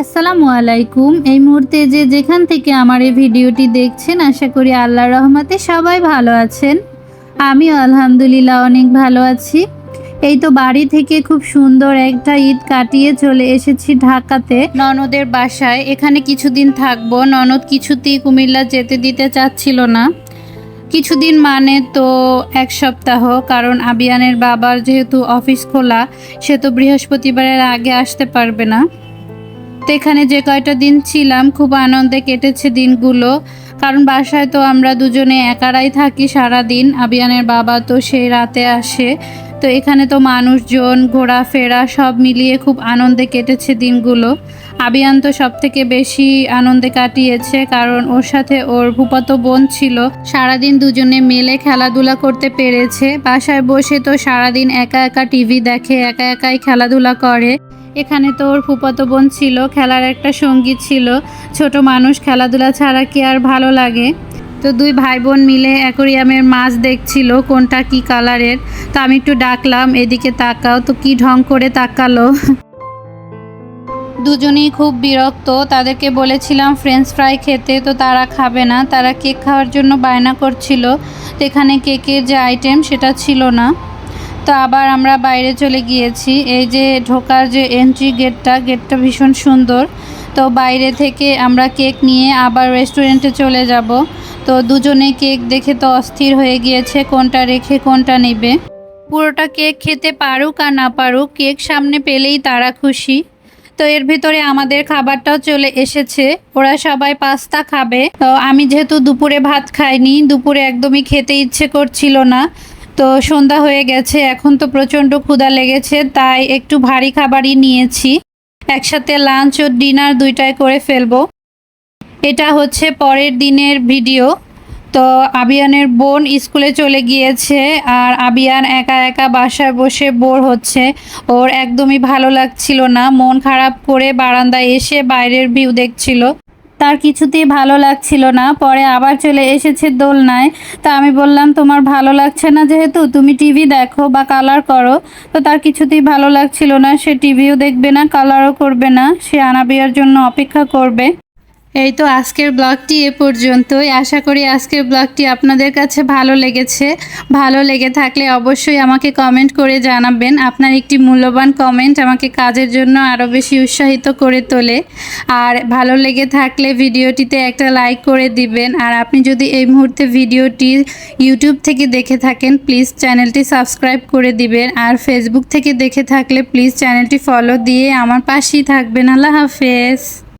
আসসালামু আলাইকুম। এই মুহূর্তে যে যেখান থেকে আমার এই ভিডিওটি দেখছেন, আশা করি আল্লাহর রহমতে সবাই ভালো আছেন। আমি আলহামদুলিল্লাহ অনেক ভালো আছি। এই তো বাড়ি থেকে খুব সুন্দর একটা ঈদ কাটিয়ে চলে এসেছি ঢাকাতে। ননদের বাসায়। এখানে কিছুদিন থাকব। ননদ কিছুতেই কুমিল্লা যেতে দিতে চাচ্ছিল না। কিছুদিন মানে তো এক সপ্তাহ, কারণ আবিয়ানের বাবার যেহেতু অফিস খোলা, সে তো বৃহস্পতিবারের আগে আসতে পারবে না। তো এখানে যে কয়টা দিন ছিলাম, খুব আনন্দে কেটেছে দিনগুলো। কারণ বাসায় তো আমরা দুজনে একারাই থাকি সারা দিন আবিয়ানের বাবা তো সেই রাতে আসে। তো এখানে তো মানুষজন, ঘোরাফেরা সব মিলিয়ে খুব আনন্দে কেটেছে দিনগুলো। আবিয়ান তো সব থেকে বেশি আনন্দে কাটিয়েছে, কারণ ওর সাথে ওর ফুপাতো বোন ছিল। সারাদিন দুজনে মেলে খেলাধুলা করতে পেরেছে। বাসায় বসে তো সারাদিন একা একা টিভি দেখে, একা একাই খেলাধুলা করে। এখানে তো ওর ফুপাতো বোন ছিল, খেলার একটা সঙ্গী ছিল। ছোট মানুষ, খেলাধুলা ছাড়া কি আর ভালো লাগে? তো দুই ভাই বোন মিলে অ্যাকোরিয়ামের মাছ দেখছিল, কোনটা কি কালারের। তো আমি একটু ডাকলাম, এদিকে তাকাও, তো কি ঢং করে তাকালো? দুজনেই খুব বিরক্ত। তাদেরকে বলেছিলাম, ফ্রেঞ্চ ফ্রাই খেতে, তো তারা খাবে না। তারা কেক খাওয়ার জন্য বায়না করছিল। এখানে কেকের যে আইটেম, সেটা ছিল না। তো আবার আমরা বাইরে চলে গিয়েছি। এই যে ঢোকার যে এন্ট্রি গেটটা গেটটা ভীষণ সুন্দর। তো বাইরে থেকে আমরা কেক নিয়ে আবার রেস্টুরেন্টে চলে যাব। তো দুজনে কেক দেখে তো অস্থির হয়ে গিয়েছে, কোনটা রেখে কোনটা নেবে। পুরোটা কেক খেতে পারুক আর না পারুক কেক সামনে পেলেই তারা খুশি। তো এর ভিতরে আমাদের খাবারটাও চলে এসেছে। ওরা সবাই পাস্তা খাবে। তো আমি যেহেতু দুপুরে ভাত খাইনি, দুপুরে একদমই খেতে ইচ্ছে করছিল না। তো সন্ধ্যা হয়ে গেছে, এখন তো প্রচণ্ড ক্ষুধা লেগেছে, তাই একটু ভারী খাবারই নিয়েছি। একসাথে লাঞ্চ ও ডিনার দুইটাই করে ফেলব। এটা হচ্ছে পরের দিনের ভিডিও। তো আবিয়ানের বোন স্কুলে চলে গিয়েছে আর আবিয়ান একা একা বাসায় বসে বোর হচ্ছে। ওর একদমই ভালো লাগছিল না, মন খারাপ করে বারান্দায় এসে বাইরের ভিউ দেখছিল। তার কিছুতেই ভালো লাগছিল না। পরে আবার চলে এসেছে দোলনায়। তা আমি বললাম, তোমার ভালো লাগছে না যেহেতু? তুমি টিভি দেখো বা কালার করো। তো তার কিছুতেই ভালো লাগছিল না। সে টিভিও দেখবে না কালারও করবে না। সে আনাবিয়ার জন্য অপেক্ষা করবে। এই তো আজকের ব্লগটি এ পর্যন্তই। আশা করি আজকের ব্লগটি আপনাদের কাছে ভালো লেগেছে। ভালো লেগে থাকলে অবশ্যই আমাকে কমেন্ট করে জানাবেন। আপনার একটি মূল্যবান কমেন্ট আমাকে কাজের জন্য আরও বেশি উৎসাহিত করে তোলে। আর ভালো লেগে থাকলে ভিডিওটিতে একটা লাইক করে দিবেন। আর আপনি যদি এই মুহূর্তে ভিডিওটি ইউটিউব থেকে দেখে থাকেন প্লিজ চ্যানেলটি সাবস্ক্রাইব করে দিবেন। আর ফেসবুক থেকে দেখে থাকলে প্লিজ চ্যানেলটি ফলো দিয়ে আমার পাশেই থাকবেন। আল্লাহ হাফেজ।